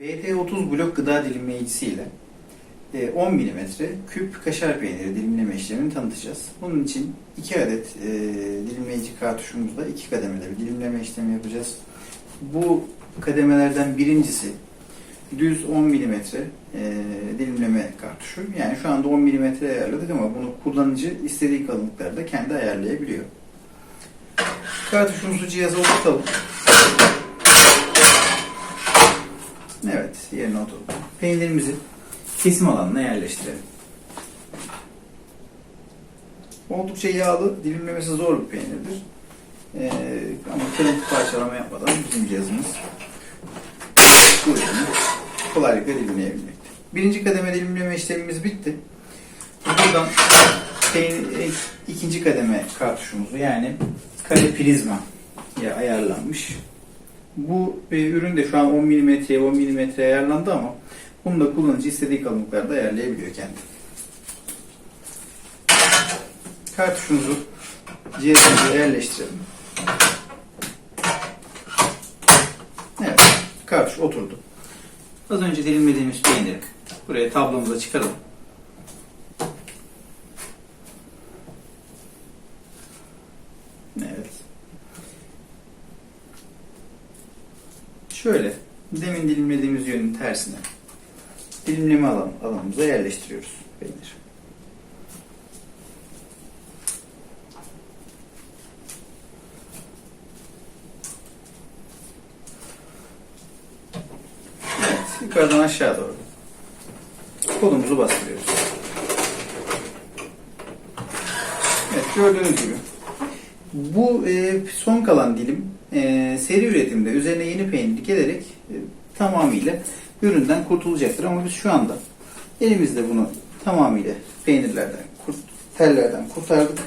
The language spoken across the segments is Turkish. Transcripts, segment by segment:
BT30 blok gıda dilimleyicisi ile e, 10 mm küp kaşar peyniri dilimleme işlemini tanıtacağız. Bunun için 2 adet e, dilimleyici kartuşumuzda 2 kademede bir dilimleme işlemi yapacağız. Bu kademelerden birincisi düz 10 mm e, dilimleme kartuşu. Yani şu anda 10 mm ayarladık ama bunu kullanıcı istediği kalınlıklarda kendi ayarlayabiliyor. Kartuşumuzu cihaza oturtalım. Evet, yerine oturdu. Peynirimizi kesim alanına yerleştirelim. Oldukça yağlı, dilimlemesi zor bir peynirdir. Ee, ama kırıntı parçalama yapmadan bizim cihazımız bu ürünü kolaylıkla dilimleyebilmekte. Birinci kademe dilimleme işlemimiz bitti. Buradan peynir, e, ikinci kademe kartuşumuzu yani kare prizma ya ayarlanmış. Bu e, ürün de şu an 10 mm'ye 10 mm ayarlandı ama bunu da kullanıcı istediği kalınlıklarda ayarlayabiliyor kendi. Kartuşumuzu cihazımıza yerleştirelim. Evet, kartuş oturdu. Az önce dilimlediğimiz peyniri buraya tablomuza çıkaralım. Evet. Şöyle, demin dilimlediğimiz yönün tersine dilimleme alan, alanımıza yerleştiriyoruz peynir. Evet, yukarıdan aşağı doğru. Kolumuzu bastırıyoruz. Evet, gördüğünüz gibi. Bu e, son kalan dilim e, seri üretimde üzerine yeni peynir gelerek e, tamamıyla üründen kurtulacaktır. Ama biz şu anda elimizde bunu tamamıyla peynirlerden, kurt, tellerden kurtardık.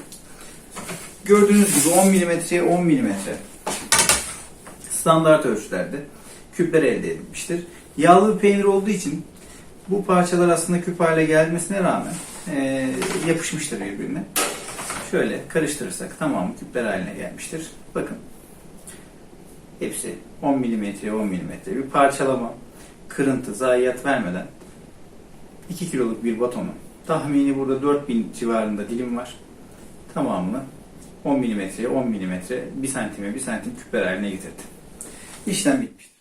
Gördüğünüz gibi 10 milimetreye 10 milimetre standart ölçülerde küpler elde edilmiştir. Yağlı bir peynir olduğu için bu parçalar aslında küp hale gelmesine rağmen e, yapışmıştır birbirine. Şöyle karıştırırsak tamamı küpler haline gelmiştir. Bakın. Hepsi 10 mm 10 mm bir parçalama, kırıntı, zayiat vermeden 2 kiloluk bir batonu. Tahmini burada 4000 civarında dilim var. Tamamını 10 mm 10 mm 1 santime 1 santim küpler haline getirdi. İşlem bitmiştir.